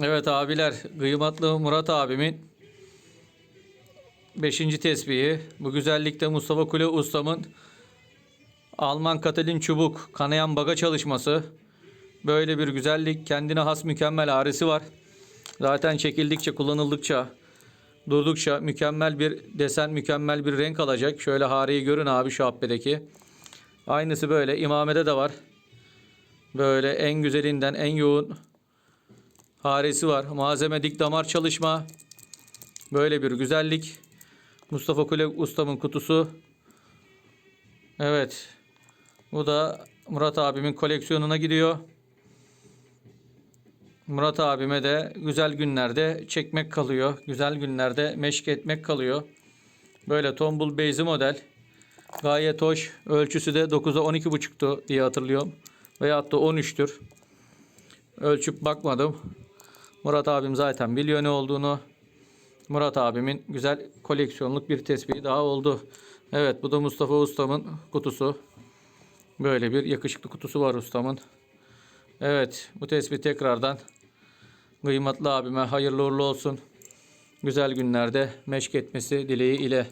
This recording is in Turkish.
Evet abiler, kıymetli Murat abimin 5. tesbihi. Bu güzellikte Mustafa Kule ustamın Alman Katalin çubuk kanayan baga çalışması. Böyle bir güzellik, kendine has mükemmel ağrısı var. Zaten çekildikçe, kullanıldıkça, durdukça mükemmel bir desen, mükemmel bir renk alacak. Şöyle hareyi görün abi şu habbedeki. Aynısı böyle imamede de var. Böyle en güzelinden en yoğun haresi var. Malzeme dik damar çalışma. Böyle bir güzellik. Mustafa Kule ustamın kutusu. Evet. Bu da Murat abimin koleksiyonuna gidiyor. Murat abime de güzel günlerde çekmek kalıyor. Güzel günlerde meşk etmek kalıyor. Böyle tombul beyzi model. Gayet hoş. Ölçüsü de 9'a 12,5'tu diye hatırlıyorum. Veyahut da 13'tür. Ölçüp bakmadım. Murat abim zaten biliyor ne olduğunu. Murat abimin güzel koleksiyonluk bir tespihi daha oldu. Evet bu da Mustafa ustamın kutusu. Böyle bir yakışıklı kutusu var ustamın. Evet bu tespih tekrardan kıymetli abime hayırlı uğurlu olsun. Güzel günlerde meşk etmesi dileği ile.